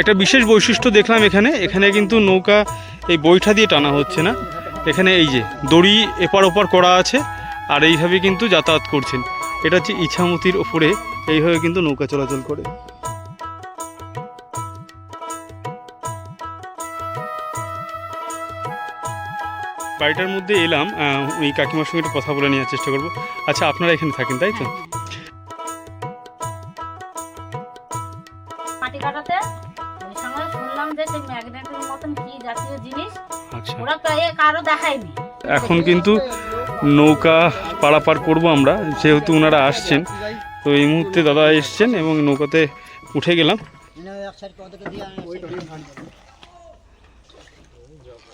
একটা বিশেষ বৈশিষ্ট্য দেখলাম এখানে। এখানে কিন্তু নৌকা এই বৈঠা দিয়ে টানা হচ্ছে না। এখানে এই যে দড়ি এপার ওপার করা আছে আর এইভাবে কিন্তু যাতায়াত করছেন। এটা হচ্ছে ইছামতির ওপরে এইভাবে কিন্তু নৌকা চলাচল করে। বাড়িটার মধ্যে এলাম ওই কাকিমার সঙ্গে একটু কথা বলে নেওয়ার চেষ্টা করব। আচ্ছা আপনারা এখানে থাকেন, তাই তো? এখন কিন্তু নৌকা পারাপার করব আমরা, যেহেতু ওনারা আসছেন। তো এই মুহূর্তে দাদা এসছেন এবং নৌকাতে উঠে গেলাম।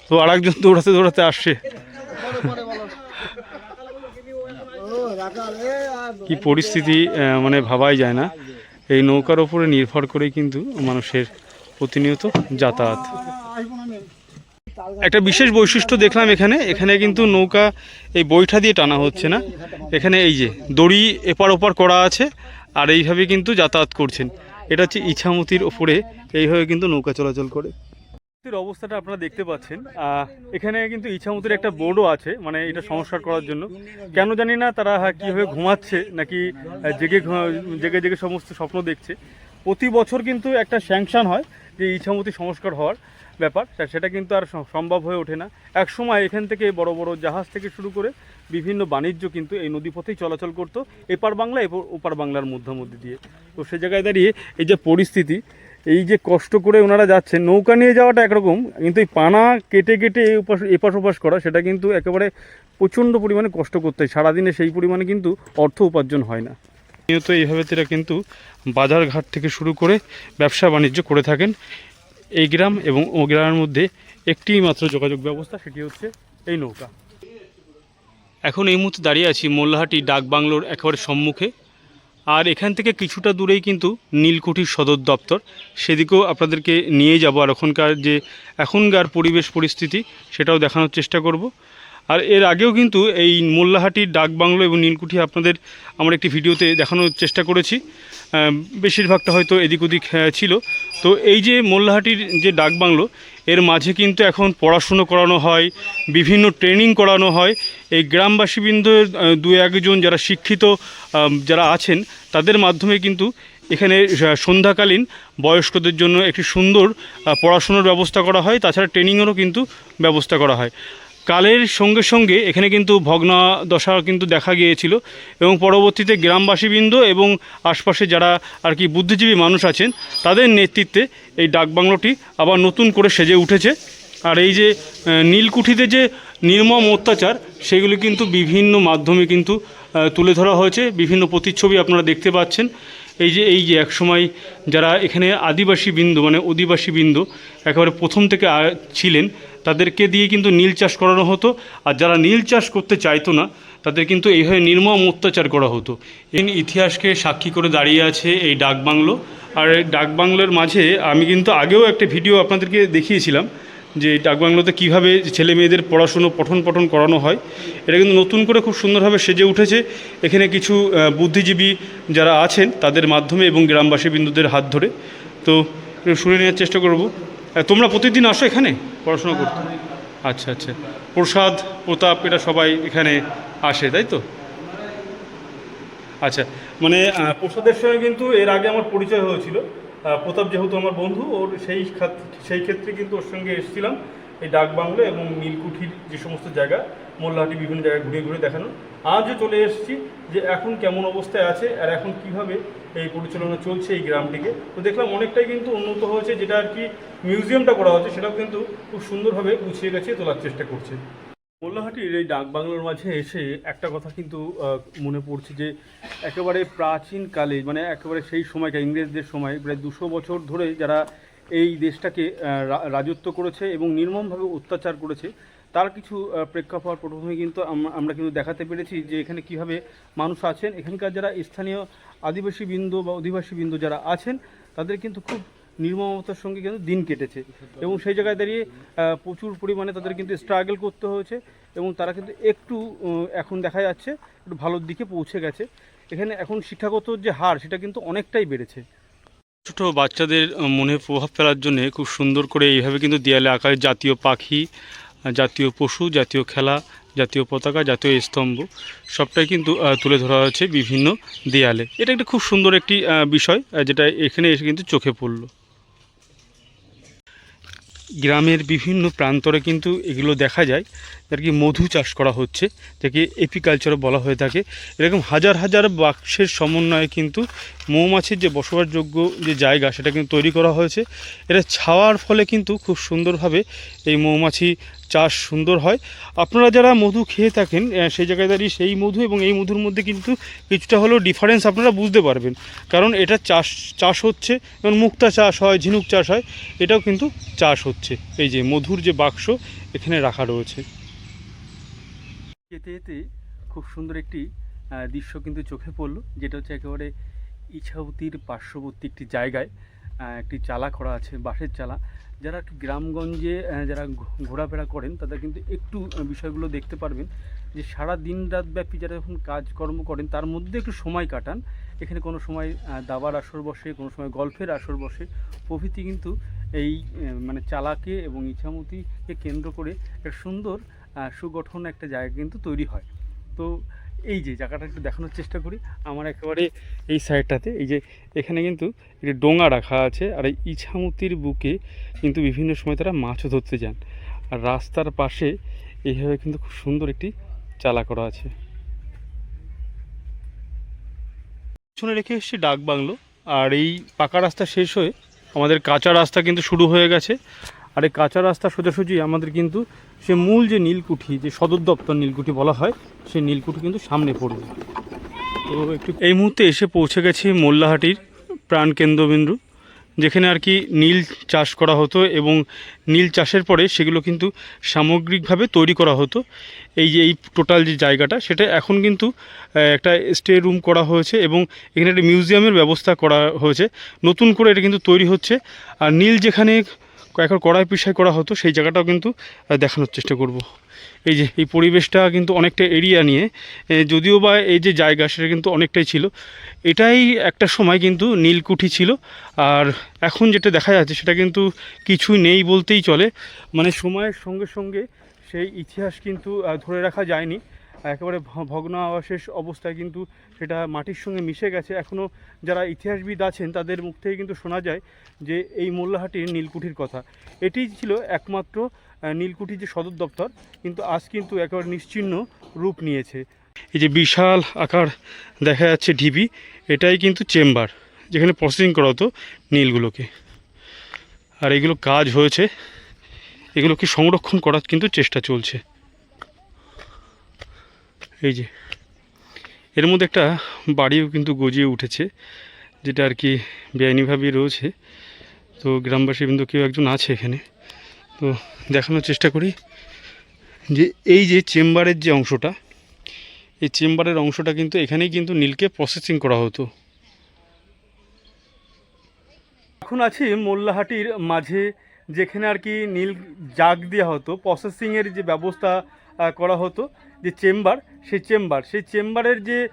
তো আর একজন দৌড়াতে দৌড়াতে আসছে। কি পরিস্থিতি মানে ভাবাই যায় না। এই নৌকার ওপরে নির্ভর করেই কিন্তু মানুষের প্রতিনিয়ত যাতায়াত। একটা বিশেষ বৈশিষ্ট্য দেখলাম এখানে। এখানে কিন্তু নৌকা এই বৈঠা দিয়ে টানা হচ্ছে না। এখানে এই যে দড়ি এপার ওপার করা আছে আর এইভাবে কিন্তু যাতায়াত করছেন। এটা হচ্ছে ইছামতির ওপরে। এইভাবে কিন্তু নৌকা চলাচল করে। অবস্থাটা আপনারা দেখতে পাচ্ছেন। এখানে কিন্তু ইছামতির একটা বোর্ডও আছে মানে এটা সংস্কার করার জন্য। কেন জানি না তারা কীভাবে ঘুমাচ্ছে নাকি জেগে জেগে জেগে সমস্ত স্বপ্ন দেখছে। প্রতি বছর কিন্তু একটা স্যাংশন হয় যে ইছামতি সংস্কার হওয়ার ব্যাপার। সেটা কিন্তু আর সম্ভব হয়ে ওঠে না। এক সময় এখান থেকে বড় বড় জাহাজ থেকে শুরু করে বিভিন্ন বাণিজ্য কিন্তু এই নদীপথেই চলাচল করতো, এপার বাংলা ওপার বাংলার মধ্যে দিয়ে। তো সে জায়গায় দাঁড়িয়ে এই যে পরিস্থিতি, এই যে কষ্ট করে ওনারা যাচ্ছেন নৌকা নিয়ে যাওয়াটা একরকম, কিন্তু এই পানা কেটে কেটে এই উপাস এপাশ ওপাশ করা, সেটা কিন্তু একেবারে প্রচণ্ড পরিমাণে কষ্ট করতে হয়। সারাদিনে সেই পরিমাণে কিন্তু অর্থ উপার্জন হয় না। নিয়ত এইভাবে তারা কিন্তু বাজার ঘাট থেকে শুরু করে ব্যবসা বাণিজ্য করে থাকেন। এই গ্রাম এবং ও গ্রামের মধ্যে একটি মাত্র যোগাযোগ ব্যবস্থা, সেটি হচ্ছে এই নৌকা। এখন এই মুহূর্তে দাঁড়িয়ে আছি মোল্লাহাটি ডাক বাংলোর একেবারে সম্মুখে। আর এখান থেকে কিছুটা দূরেই কিন্তু নীলকুঠির সদর দপ্তর। সেদিকেও আপনাদেরকে নিয়ে যাব আর এখনকার যে এখনকার পরিবেশ পরিস্থিতি, সেটাও দেখানোর চেষ্টা করব। আর এর আগেও কিন্তু এই মোল্লাহাটির ডাক বাংলো এবং নীলকুঠি আপনাদের আমরা একটি ভিডিওতে দেখানোর চেষ্টা করেছি। বেশিরভাগটা হয়তো এদিক ওদিক ছিল। তো এই যে মোল্লাহাটির যে ডাক বাংলো, এর মাঝে কিন্তু এখন পড়াশুনো করানো হয়, বিভিন্ন ট্রেনিং করানো হয়। এই গ্রামবাসীবৃন্দ দু একজন যারা শিক্ষিত যারা আছেন, তাদের মাধ্যমে কিন্তু এখানে সন্ধ্যাকালীন বয়স্কদের জন্য একটি সুন্দর পড়াশুনোর ব্যবস্থা করা হয়। তাছাড়া ট্রেনিংয়েরও কিন্তু ব্যবস্থা করা হয়। কালের সঙ্গে সঙ্গে এখানে কিন্তু ভগ্না দশা কিন্তু দেখা গিয়েছিল এবং পরবর্তীতে গ্রামবাসীবৃন্দ এবং আশপাশে যারা আর কি বুদ্ধিজীবী মানুষ আছেন, তাদের নেতৃত্বে এই ডাকবাংলোটি আবার নতুন করে সেজে উঠেছে। আর এই যে নীলকুঠিতে যে নির্মম অত্যাচার, সেগুলি কিন্তু বিভিন্ন মাধ্যমে কিন্তু তুলে ধরা হয়েছে। বিভিন্ন প্রতিচ্ছবি আপনারা দেখতে পাচ্ছেন। এই যে এই যে একসময় যারা এখানে আদিবাসী বিন্দু মানে অধিবাসী বিন্দু, একেবারে প্রথম থেকে ছিলেন, তাদেরকে দিয়ে কিন্তু নীল চাষ করানো হতো। আর যারা নীল চাষ করতে চাইতো না, তাদের কিন্তু এইভাবে নির্মম অত্যাচার করা হতো। এই ইতিহাসকে সাক্ষী করে দাঁড়িয়ে আছে এই ডাকবাংলো। আর এই ডাকবাংলোর মাঝে আমি কিন্তু আগেও একটা ভিডিও আপনাদেরকে দেখিয়েছিলাম। যে ডাকবাংলোতে কীভাবে ছেলে মেয়েদের পড়াশুনো পঠন পঠন করানো হয়, এটা কিন্তু নতুন করে খুব সুন্দরভাবে সেজে উঠেছে। এখানে কিছু বুদ্ধিজীবী যারা আছেন তাদের মাধ্যমে এবং গ্রামবাসী বিন্দুদের হাত ধরে। তো শুনে নেওয়ার চেষ্টা করব। তোমরা প্রতিদিন আসো এখানে পড়াশোনা করতে? আচ্ছা আচ্ছা। প্রসাদ, প্রতাপ এটা সবাই এখানে আসে, তাই তো? আচ্ছা মানে প্রসাদের সঙ্গে কিন্তু এর আগে আমার পরিচয় হয়েছিল। প্রতাপ যেহেতু আমার বন্ধু, ওর সেই সেই ক্ষেত্রে কিন্তু ওর সঙ্গে এসেছিলাম এই ডাক বাংলো এবং নীলকুঠির যে সমস্ত জায়গা, মোল্লাহাটি বিভিন্ন জায়গায় ঘুরে ঘুরে দেখানো। আজও চলে এসেছি যে এখন কেমন অবস্থায় আছে আর এখন কীভাবে এই পরিচালনা চলছে এই গ্রামটিকে। তো দেখলাম অনেকটাই কিন্তু উন্নত হয়েছে, যেটা আর কি মিউজিয়ামটা করা হচ্ছে সেটাও কিন্তু খুব সুন্দরভাবে গুছিয়ে গেছে, তোলার চেষ্টা করছে। মোল্লাহাটির এই ডাক বাংলোর মাঝে এসে একটা কথা কিন্তু মনে পড়ছে যে একেবারে প্রাচীনকালে মানে একেবারে সেই সময়টা, ইংরেজদের সময়, প্রায় দুশো বছর ধরে যারা এই দেশটাকে রাজত্ব করেছে এবং নির্মমভাবে অত্যাচার করেছে, তার কিছু প্রেক্ষাপট প্রথমে কিন্তু আমরা কিন্তু দেখাতে পেরেছি যে এখানে কীভাবে মানুষ আছেন। এখানকার যারা স্থানীয় আদিবাসী বিন্দু বা অধিবাসী বিন্দু যারা আছেন, তাদের কিন্তু খুব নির্মমতার সঙ্গে কিন্তু দিন কেটেছে। এবং সেই জায়গায় দাঁড়িয়ে প্রচুর পরিমাণে তাদের কিন্তু স্ট্রাগল করতে হয়েছে এবং তারা কিন্তু একটু এখন দেখা যাচ্ছে একটু ভালোর দিকে পৌঁছে গেছে। এখানে এখন শিক্ষাগত যে হার, সেটা কিন্তু অনেকটাই বেড়েছে। ছোট বাচ্চাদের মনে প্রভাব ফেলার জন্য খুব সুন্দর করে এইভাবে কিন্তু দেয়ালে আঁকা হয়। জাতীয় পাখি জাতীয় পশু, জাতীয় খেলা, জাতীয় পতাকা, জাতীয় স্তম্ভ, সবটাই কিন্তু তুলে ধরা হয়েছে বিভিন্ন দেয়ালে। এটা একটা খুব সুন্দর একটি বিষয় যেটা এখানে এসে কিন্তু চোখে পড়ল। গ্রামের বিভিন্ন প্রান্তরে কিন্তু এগুলো দেখা যায়। আর কি মধু চাষ করা হচ্ছে যাকে এপিকালচারও বলা হয়ে থাকে। এরকম হাজার হাজার বাক্সের সমন্বয়ে কিন্তু মৌমাছির যে বসবাসযোগ্য যে জায়গা, সেটা কিন্তু তৈরি করা হয়েছে। এটা ছাওয়ার ফলে কিন্তু খুব সুন্দরভাবে এই মৌমাছি চাষ সুন্দর হয়। আপনারা যারা মধু খেয়ে থাকেন সেই জায়গায় দাঁড়িয়ে সেই মধু এবং এই মধুর মধ্যে কিন্তু কিছুটা হলেও ডিফারেন্স আপনারা বুঝতে পারবেন। কারণ এটা চাষ চাষ হচ্ছে, যেমন মুক্তা চাষ হয়, ঝিনুক চাষ হয়, এটাও কিন্তু চাষ হচ্ছে। এই যে মধুর যে বাক্স, এখানে রাখা রয়েছে। যেতে যেতে খুব সুন্দর একটি দৃশ্য কিন্তু চোখে পড়ল, যেটা হচ্ছে একেবারে ইছাবতীর পার্শ্ববর্তী একটি জায়গায় একটি চালা করা আছে, বাঁশের চালা। যারা গ্রামগঞ্জে যারা ঘোরাফেরা করেন তাদের কিন্তু একটু বিষয়গুলো দেখতে পারবেন যে সারা দিন রাত ব্যাপী যারা যখন কাজকর্ম করেন, তার মধ্যে একটু সময় কাটান। এখানে কোনো সময় দাবার আসর বসে, কোনো সময় গল্ফের আসর বসে। প্রভৃতি কিন্তু এই মানে চালাকে এবং ইছামতিকে কেন্দ্র করে একটা সুন্দর সুগঠন একটা জায়গা কিন্তু তৈরি হয়। তো এই যে জায়গাটা একটু দেখানোর চেষ্টা করি। আমার একেবারে এই সাইডটাতে এই যে এখানে কিন্তু একটি ডোঙা রাখা আছে আর এই ইছামতির বুকে কিন্তু বিভিন্ন সময় তারা মাছও ধরতে যান। আর রাস্তার পাশে এইভাবে কিন্তু খুব সুন্দর একটি চালা করা আছে। পিছনে রেখে এসেছি ডাক বাংলো আর এই পাকা রাস্তা শেষ হয়ে আমাদের কাঁচা রাস্তা কিন্তু শুরু হয়ে গেছে। আর এই কাঁচা রাস্তা সোজাসুজি আমাদের কিন্তু সে মূল যে নীলকুঠি, যে সদর দপ্তর নীলকুঠি বলা হয় সেই নীলকুঠি কিন্তু সামনে পড়বে। তো একটু এই মুহূর্তে এসে পৌঁছে গেছি মোল্লাহাটির প্রাণ কেন্দ্রবিন্দু, যেখানে আর কি নীল চাষ করা হতো এবং নীল চাষের পরে সেগুলো কিন্তু সামগ্রিকভাবে তৈরি করা হতো। এই যে এই টোটাল যে জায়গাটা, সেটা এখন কিন্তু একটা স্টে রুম করা হয়েছে এবং এখানে একটা মিউজিয়ামের ব্যবস্থা করা হয়েছে। নতুন করে এটা কিন্তু তৈরি হচ্ছে। আর নীল যেখানে এখন কড়াই পিসাই করা হতো, সেই জায়গাটাও কিন্তু দেখানোর চেষ্টা করব। এই যে, এই পরিবেশটা কিন্তু অনেকটা এরিয়া নিয়ে যদিও বা এই যে জায়গা, সেটা কিন্তু অনেকটাই ছিল। এটাই একটা সময় কিন্তু নীলকুঠি ছিল। আর এখন যেটা দেখা যাচ্ছে, সেটা কিন্তু কিছুই নেই বলতেই চলে। মানে সময়ের সঙ্গে সঙ্গে সেই ইতিহাস কিন্তু ধরে রাখা যায়নি। একেবারে ভগ্নাবশেষ অবস্থায় কিন্তু সেটা মাটির সঙ্গে মিশে গেছে। এখনও যারা ইতিহাসবিদ আছেন তাদের মুখ থেকে কিন্তু শোনা যায় যে এই মোল্লাহাটির নীলকুঠির কথা। এটি ছিল একমাত্র নীলকুঠির যে সদর দপ্তর, কিন্তু আজ কিন্তু একেবারে নিশ্চিহ্ন রূপ নিয়েছে। এই যে বিশাল আকার দেখা যাচ্ছে ঢিবি, এটাই কিন্তু চেম্বার যেখানে প্রসেসিং করা হতো নীলগুলোকে। আর এগুলো কাজ হয়েছে, এগুলোকে সংরক্ষণ করার কিন্তু চেষ্টা চলছে। এই যে। এর মধ্যে একটা বাড়িও কিন্তু গজিয়ে উঠেছে, যেটা আর কি বেআইনিভাবেই রয়েছে। তো গ্রামবাসী কিন্তু কেউ একজন আছে এখানে। তো দেখানোর চেষ্টা করি যে এই যে চেম্বারের যে অংশটা, এই চেম্বারের অংশটা কিন্তু এখানেই কিন্তু নীলকে প্রসেসিং করা হতো। এখন আছি মোল্লাহাটির মাঝে, যেখানে আর কি নীল জাগ দেওয়া হতো প্রসেসিংয়ের যে ব্যবস্থা করা হতো। যে চেম্বার, সেই চেম্বার, সেই চেম্বারের যে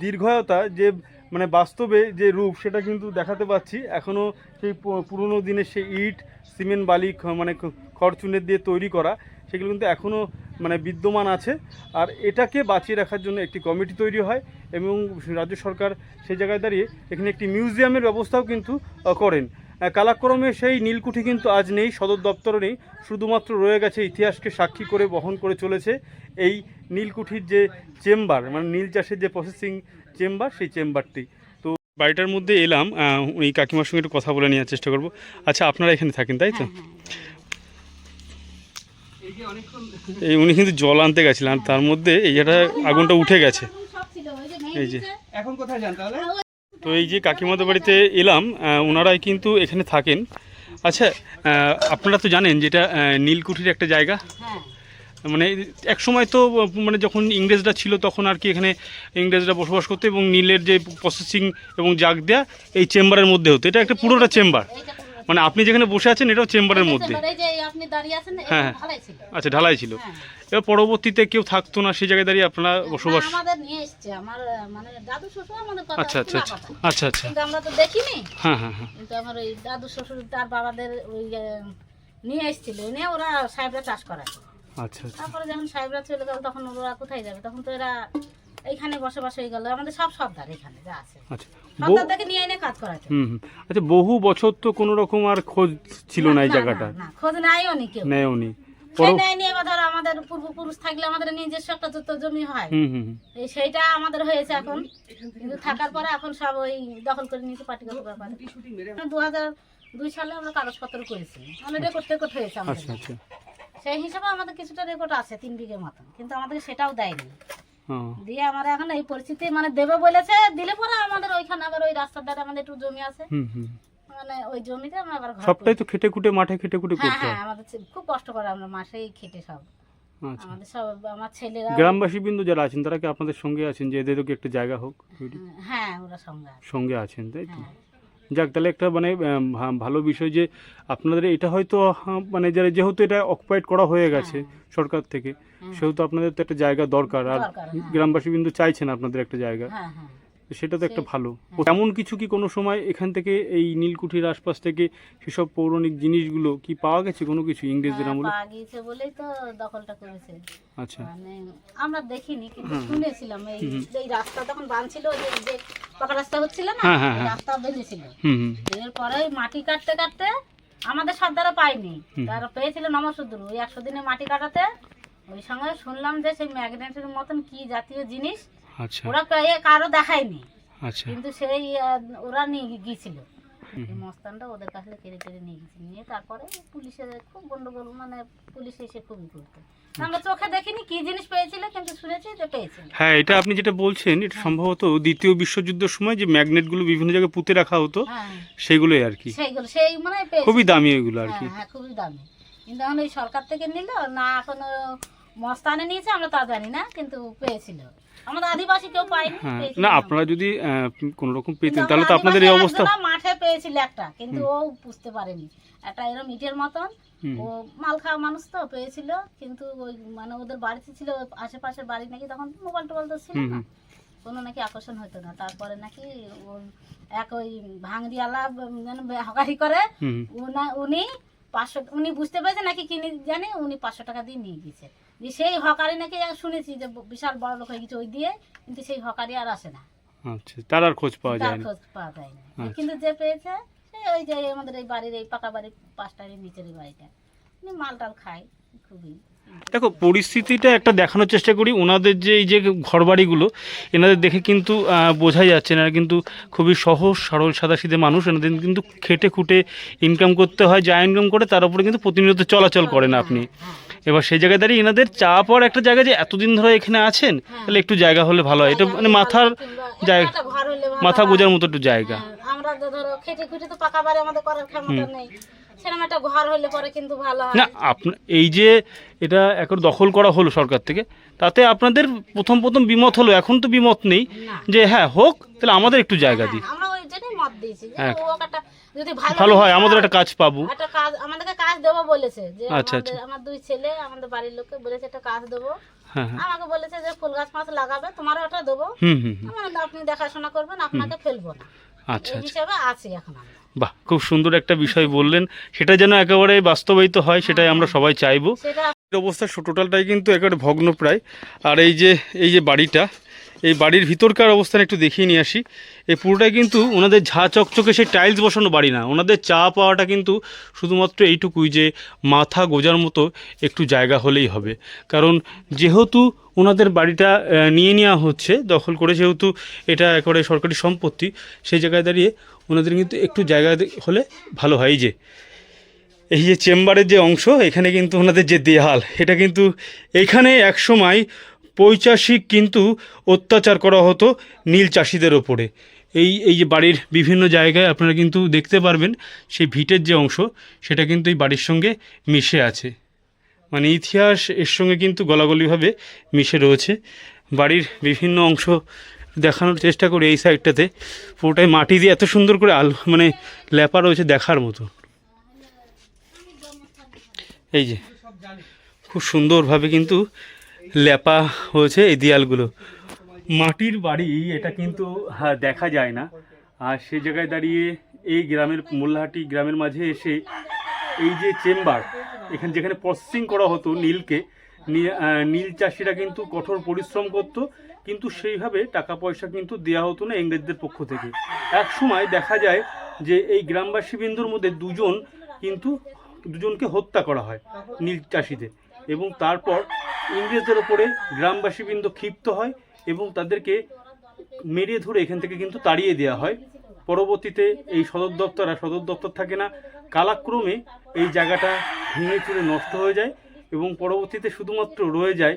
দীর্ঘায়তা, যে মানে বাস্তবে যে রূপ, সেটা কিন্তু দেখাতে পাচ্ছি। এখনও সেই পুরনো দিনের সেই ইট, সিমেন্ট, বালি মানে খ- খড়চুনের দিয়ে তৈরি করা, সেগুলো কিন্তু এখনও মানে বিদ্যমান আছে। আর এটাকে বাঁচিয়ে রাখার জন্য একটি কমিটি তৈরি হয় এবং রাজ্য সরকার সেই জায়গায় দাঁড়িয়ে এখানে একটি মিউজিয়ামের ব্যবস্থাও কিন্তু করেন। কালাক্রমে সেই নীলকুঠি কিন্তু আজ নেই সদর দপ্তরও নেই শুধুমাত্র রয়ে গেছে ইতিহাসকে সাক্ষী করে বহন করে চলেছে এই নীলকুঠির যে চেম্বার মানে নীল চাষের যে প্রসেসিং চেম্বার সেই চেম্বারটি। তো বাড়িটার মধ্যে এলাম উনি কাকিমার সঙ্গে একটু কথা বলে নেওয়ার চেষ্টা করব। আচ্ছা আপনারা এখানে থাকেন তাই তো? হ্যাঁ, হ্যাঁ। এই উনি কিন্তু জল আনতে গেছিলেন তার মধ্যে এই যেটা আগুনটা উঠে গেছে। এই যে। এখন কোথায় যান তাহলে? তো এই যে কাকিমাদের বাড়িতে এলাম ওনারাই কিন্তু এখানে থাকেন। আচ্ছা আপনারা তো জানেন যেটা নীলকুঠির একটা জায়গা। হ্যাঁ। মানে এক সময় তো মানে যখন ইংরেজরা ছিল তখন আর কি এখানে ইংরেজরা বসবাস করতো এবং নীলের যে প্রসেসিং এবং জাগ দেয়া এই চেম্বারের মধ্যে হতো। এটা একটা পুরোটা চেম্বার মানে আপনি যেখানে বসে আছেন এটাও চেম্বারের মধ্যে। এই যে এই আপনি দাঁড়িয়ে আছেন এটা হ্যাঁ। আচ্ছা ঢালাই ছিল। হ্যাঁ। এবার পরবর্তীতে কেউ থাকতো না সেই জায়গায় দাঁড়িয়ে আপনারা বসবাস মানে আচ্ছা আচ্ছা আচ্ছা আচ্ছা। আচ্ছা আমরা তো দেখিনি। হ্যাঁ হ্যাঁ হ্যাঁ। আমার ওই দাদু শ্বশুর তার বাবাদের ওই নিয়ে এসেছিল। নিয়ে ওরা সাহেবরা চাষ আচ্ছা আচ্ছা। তারপরে যখন সাহেবরা চলে গেল তখন ওরা কোথায় যাবে? তখন তো এরা এইখানে বসবাস হয়ে গেল। আমাদের সব সর্দার এখানে যা আছে। আচ্ছা। থেকে নিয়ে এনে কাজ করাচ্ছে হুম হুম। আচ্ছা বহু বছর তো কোনো রকম আর খোঁজ ছিল না এই জায়গাটা না খোঁজ নাইও নি কেউ। সেই নেয়নি এবার ধরো আমাদের পূর্বপুরুষ থাকলে আমাদের নিজস্ব একটা তো জমি হয়। হুম হুম হুম। এই সেইটা আমাদের হয়েছে এখন। কিন্তু থাকার পরে এখন সব ওই দখল করে নিয়েছে পার্টি করার ব্যাপারে দু হাজার দুই সালে আমরা কাগজপত্র করেছি। মানে রেকর্ড টেকর্ড হয়েছে আমাদের। আচ্ছা আচ্ছা। সেই হিসাবে আমাদের কিছুটা রেকর্ড আছে তিন বিঘে মতন। কিন্তু আমাদের সেটাও দেয়নি। দিয়ে আমার এখন এই পরিস্থিতি মানে দেবে বলেছে দিলে পরে আমাদের ওইখানে আবার ওই রাস্তার ধারে আমাদের একটু জমি আছে। মানে ওই জমিতে আমরা আবার সবটাই তো খেটে খুটে মাঠে খেটে খুটে হ্যাঁ করতে হ্যাঁ। আমাদের খুব কষ্ট করে আমরা মাসেই খেটে সব। আচ্ছা। আমাদের সব আমার ছেলেরা গ্রামবাসী বিন্দু যারা আছেন তারা কি আপনাদের সঙ্গে আছেন যে এদেরও কি একটা জায়গা হোক? হ্যাঁ ওরা সঙ্গে সঙ্গে আছেন তাই তো? হ্যাঁ। যাক তাহলে একটা মানে ভালো বিষয় যে আপনাদের এটা হয়তো মানে যারা যেহেতু এটা অকুপাইড করা হয়ে গেছে সরকার থেকে হ্যাঁ। সেহেতু আপনাদের তো একটা জায়গা দরকার আর হ্যাঁ। গ্রামবাসী বিন্দু চাইছেন আপনাদের একটা জায়গা হ্যাঁ হ্যাঁ সেটা তো একটা ভালো। হ্যাঁ। এমন কিছু কি কোনো সময় এখান থেকে এই নীলকুঠির আশপাশ থেকে সেসব পৌরাণিক জিনিসগুলো কি পাওয়া গেছে কোনো কিছু ইংরেজদের হ্যাঁ, আমলে? পাওয়া গিয়েছে বলেই তো দখলটা করেছে। আচ্ছা। মানে আমরা দেখিনি কিন্তু শুনেছিলাম এই এই রাস্তা তখন বানছিল যে যে পাকা রাস্তা হচ্ছিল না? হ্যাঁ। রাস্তা বেঁধেছিল। এরপরে মাটি কাটতে কাটতে আমাদের সর্দারা পাইনি। তারা পেয়েছিল নমসূদ্র ওই একশো দিনে মাটি কাটাতে ওই সঙ্গে শুনলাম যে সেই ম্যাগনেটের মতন কি জাতীয় জিনিস আচ্ছা। ওরা পেয়ে কারও দেখায়নি। আচ্ছা। কিন্তু সেই ওরা নিয়ে গিয়েছিল। মস্তানটা ওদের কাছে কেড়ে কেড়ে নিয়ে গেছিল নিয়ে তারপরে পুলিশের খুব গন্ডগোল মানে পুলিশ এসে খুবই করতো আমরা চোখে দেখিনি কি জিনিস পেয়েছিল কিন্তু শুনেছি যে পেয়েছিল। হ্যাঁ এটা আপনি যেটা বলছেন এটা সম্ভবত দ্বিতীয় বিশ্বযুদ্ধের সময় যে ম্যাগনেটগুলো বিভিন্ন জায়গায় পুঁতে রাখা হতো হ্যাঁ। সেগুলোই আর কি। সেইগুলো সেই মানে খুবই দামি এগুলো আর কি। হ্যাঁ হ্যাঁ খুবই দামি। কিন্তু এখন এই সরকার থেকে নিল না এখনও মস্তানে নিয়েছে আমরা তা জানি না কিন্তু পেয়েছিল। আমাদের আদিবাসী কেউ পায়নি হ্যাঁ। না আপনারা যদি কোনো রকম পেতেন তাহলে তো আপনাদের এই অবস্থা। মাঠে পেয়েছিল একটা কিন্তু ও বুঝতে পারেনি। একটা এরকম ইটের মতন ও মাল খাওয়া মানুষ তো পেয়েছিল কিন্তু ওই মানে ওদের বাড়িতে ছিল আশেপাশের বাড়ি নাকি তখন মোবাইল টোবাইল তো ছিল না। কোনো নাকি আকর্ষণ হতো না। তারপরে নাকি এক ওই ভাঙড়িওয়ালা মানে হকারি করে উনি পাঁচশো উনি বুঝতে পেরেছে নাকি কিনে জানে উনি পাঁচশো টাকা দিয়ে নিয়ে গেছে। দিয়ে সেই হকারি নাকি শুনেছি যে বিশাল বড় লোক হয়ে গেছে ওই দিয়ে কিন্তু সেই হকারি আর আসে না। আচ্ছা তার আর খোঁজ পাওয়া যায় না। খোঁজ পাওয়া যায় না। আচ্ছা। কিন্তু যে পেয়েছে সে ওই যে আমাদের এই বাড়ির এই পাকা বাড়ির পাঁচটার নিচের বাড়িটা। মাল টাল খায় খুবই। দেখো পরিস্থিতিটা একটা দেখানোর চেষ্টা করি। ওনাদের যে এই যে ঘরবাড়িগুলো এনাদের দেখে কিন্তু বোঝাই যাচ্ছে না। কিন্তু খুবই সহজ সরল সাদাসিধে মানুষ। এনাদের কিন্তু খেটে খুটে ইনকাম করতে হয়। যা ইনকাম করে তার উপরে কিন্তু প্রতিনিয়ত চলাচল করেন আপনি। হ্যাঁ, এবার সেই জায়গায় দাঁড়িয়ে এনাদের চা পাওয়ার একটা জায়গা যে এতদিন ধরে এখানে আছেন তাহলে একটু জায়গা হলে ভালো হয়। এটা মানে মাথার জায়গা মাথা হয়। গোজার মতো একটু জায়গা। হ্যাঁ, আমরা ধরো খেটে খুটে তো পাকা বাড়ি আমাদের করার ক্ষমতা নেই। ঘর হইলে পরে কিন্তু ভালো না আপনা এই যে এটা একর দখল করা হলো সরকার থেকে তাতে আপনাদের প্রথম প্রথম বিমত হলো এখন তো বিমত নেই যে হ্যাঁ হোক তাহলে আমাদের একটু জায়গা দিই দিয়েছি। হ্যাঁ। যদি ভালো হয় আমাদের একটা কাজ পাবো। একটা কাজ আমাদেরকে কাজ দেবো বলেছে যে আচ্ছা, আচ্ছা। আমার দুই ছেলে আমাদের বাড়ির লোককে বলেছে একটা কাজ দেবো। হ্যাঁ হ্যাঁ। আমাকে বলেছে যে ফুল গাছ মাছ লাগাবে তোমারও ওটা দেবো। আপনি দেখাশোনা করবেন আপনাকে ফেলব না। আচ্ছা আচ্ছা। হিসাবে আছি এখন বাহ খুব সুন্দর একটা বিষয় বললেন। সেটা যেন একেবারে বাস্তবায়িত হয় সেটাই আমরা সবাই চাইব। অবস্থা টোটালটাই কিন্তু একেবারে ভগ্ন প্রায় আর এই যে এই যে বাড়িটা এই বাড়ির ভিতরকার অবস্থান একটু দেখিয়ে নিয়ে আসি। এই পুরোটাই কিন্তু ওনাদের ঝা চকচকে সেই টাইলস বসানো বাড়ি না। ওনাদের চা পাওয়াটা কিন্তু শুধুমাত্র এইটুকুই যে মাথা গোজার মতো একটু জায়গা হলেই হবে। কারণ যেহেতু ওনাদের বাড়িটা নিয়ে নেওয়া হচ্ছে, দখল করে যেহেতু এটা একেবারে সরকারি সম্পত্তি, সেই জায়গায় দাঁড়িয়ে ওনাদের কিন্তু একটু জায়গা হলে ভালো হয়। যে, এই যে চেম্বারের যে অংশ, এখানে কিন্তু ওনাদের যে দেয়াল, এটা কিন্তু এখানে একসময় পৈচাসিক কিন্তু অত্যাচার করা হতো নীল চাষিদের ওপরে। এই এই যে বাড়ির বিভিন্ন জায়গায় আপনারা কিন্তু দেখতে পারবেন সেই ভিটের যে অংশ, সেটা কিন্তু এই বাড়ির সঙ্গে মিশে আছে। মানে ইতিহাস এর সঙ্গে কিন্তু গলাগলিভাবে মিশে রয়েছে। বাড়ির বিভিন্ন অংশ দেখানোর চেষ্টা করি এই সাইডটাতে। পুরোটাই মাটি দিয়ে এত সুন্দর করে আল মানে ল্যাপা রয়েছে দেখার মতো। এই যে, খুব সুন্দরভাবে কিন্তু লেপা হয়েছে এই দেয়ালগুলো। মাটির বাড়ি এটা কিন্তু হ্যাঁ, দেখা যায় না। আর সে জায়গায় দাঁড়িয়ে এই গ্রামের মোল্লাহাটি গ্রামের মাঝে এসে এই যে চেম্বার এখানে যেখানে প্রসেসিং করা হতো নীলকে নীল চাষিরা কিন্তু কঠোর পরিশ্রম করত কিন্তু সেইভাবে টাকা পয়সা কিন্তু দেওয়া হতো না ইংরেজদের পক্ষ থেকে। এক সময় দেখা যায় যে এই গ্রামবাসী বিন্দুর মধ্যে দুজন কিন্তু দুজনকে হত্যা করা হয় নীল চাষিদের। এবং তারপর ইংরেজদের ওপরে গ্রামবাসীবৃন্দ ক্ষিপ্ত হয় এবং তাদেরকে মেরে ধরে এখান থেকে কিন্তু তাড়িয়ে দেওয়া হয়। পরবর্তীতে এই সদর দপ্তর আর সদর দপ্তর থাকে না, কালাক্রমে এই জায়গাটা ভেঙে চুরে নষ্ট হয়ে যায় এবং পরবর্তীতে শুধুমাত্র রয়ে যায়,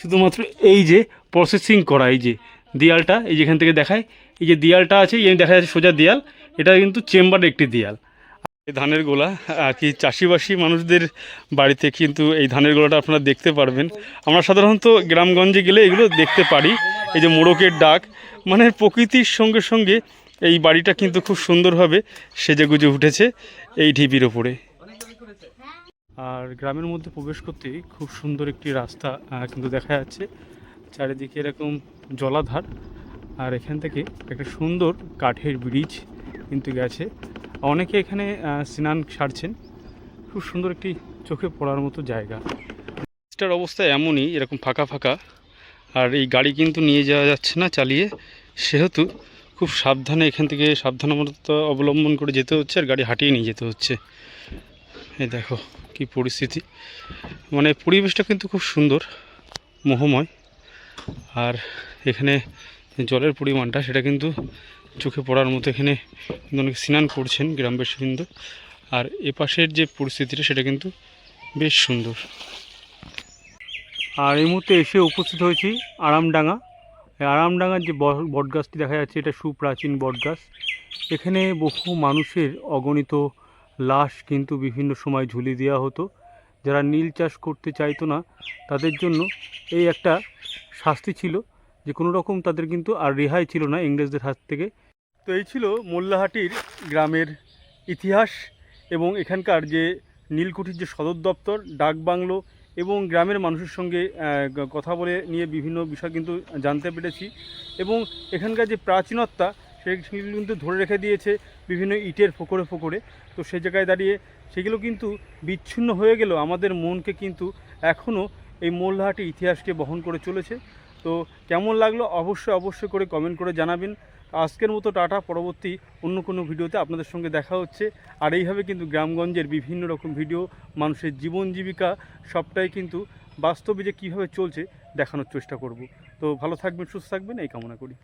শুধুমাত্র এই যে প্রসেসিং করা, এই যে দেয়ালটা, এই যেখান থেকে দেখায়, এই যে দেয়ালটা আছে, এই দেখা যাচ্ছে সোজা দেয়াল, এটা কিন্তু চেম্বারের একটি দেয়াল। এই ধানের গোলা, আর কি চাষিবাসী মানুষদের বাড়িতে কিন্তু এই ধানের গোলাটা আপনারা দেখতে পারবেন। আমরা সাধারণত গ্রামগঞ্জে গেলে এগুলো দেখতে পারি। এই যে মোড়কের ডাক মানে প্রকৃতির সঙ্গে সঙ্গে এই বাড়িটা কিন্তু খুব সুন্দরভাবে সেজে গুজে উঠেছে এই ঢিপির ওপরে। আর গ্রামের মধ্যে প্রবেশ করতেই খুব সুন্দর একটি রাস্তা কিন্তু দেখা যাচ্ছে চারিদিকে এরকম জলাধার। আর এখান থেকে একটা সুন্দর কাঠের ব্রিজ কিন্তু গেছে। অনেকে এখানে স্নান সারছেন। খুব সুন্দর একটি চোখে পড়ার মতো জায়গা। ব্রিজটার অবস্থা এমনই, এরকম ফাঁকা ফাঁকা। আর এই গাড়ি কিন্তু নিয়ে যাওয়া যাচ্ছে না, চালিয়ে। সেহেতু খুব সাবধানে, এখান থেকে সাবধানতা অবলম্বন করে যেতে হচ্ছে আর গাড়ি হাঁটিয়ে নিয়ে যেতে হচ্ছে। এই দেখো কি পরিস্থিতি। মানে পরিবেশটা কিন্তু খুব সুন্দর, মোহময়। আর এখানে জলের পরিমাণটা, সেটা কিন্তু চোখে পড়ার মতো এখানে কিন্তু অনেক স্নান করছেন গ্রামবাসীবৃন্দ আর এপাশের যে পরিস্থিতিটা, সেটা কিন্তু বেশ সুন্দর। আর এই মুহূর্তে এসে উপস্থিত হয়েছি আরামডাঙ্গা। আরামডাঙ্গার যে বটগাছটি দেখা যাচ্ছে, এটা সুপ্রাচীন বটগাছ। এখানে বহু মানুষের অগণিত লাশ কিন্তু বিভিন্ন সময় ঝুলিয়ে দেওয়া হতো। যারা নীল চাষ করতে চাইতো না, তাদের জন্য এই একটা শাস্তি ছিল। যে কোনো রকম তাদের কিন্তু আর রেহাই ছিল না ইংরেজদের হাত থেকে। তো এই ছিল মোল্লাহাটির গ্রামের ইতিহাস এবং এখানকার যে নীলকুঠির যে সদর দপ্তর, ডাক বাংলো এবং গ্রামের মানুষের সঙ্গে কথা বলে নিয়ে বিভিন্ন বিষয় কিন্তু জানতে পেরেছি এবং এখানকার যে প্রাচীনত্বা সেগুলো কিন্তু ধরে রেখে দিয়েছে বিভিন্ন ইটের ফোকরে ফোকরে। তো সে জায়গায় দাঁড়িয়ে সেগুলো কিন্তু বিচ্ছিন্ন হয়ে গেলেও আমাদের মনকে কিন্তু এখনও এই মোল্লাহাটি ইতিহাসকে বহন করে চলেছে। তো কেমন লাগল অবশ্যই অবশ্যই করে কমেন্ট করে জানাবেন। আজকের মতো টাটা, পরবর্তী অন্য কোনো ভিডিওতে আপনাদের সঙ্গে দেখা হচ্ছে। আর এইভাবে কিন্তু গ্রামগঞ্জের বিভিন্ন রকম ভিডিও, মানুষের জীবন জীবিকা, সবটাই কিন্তু বাস্তবে যে কীভাবে চলছে দেখানোর চেষ্টা করব। তো ভালো থাকবেন, সুস্থ থাকবেন, এই কামনা করি।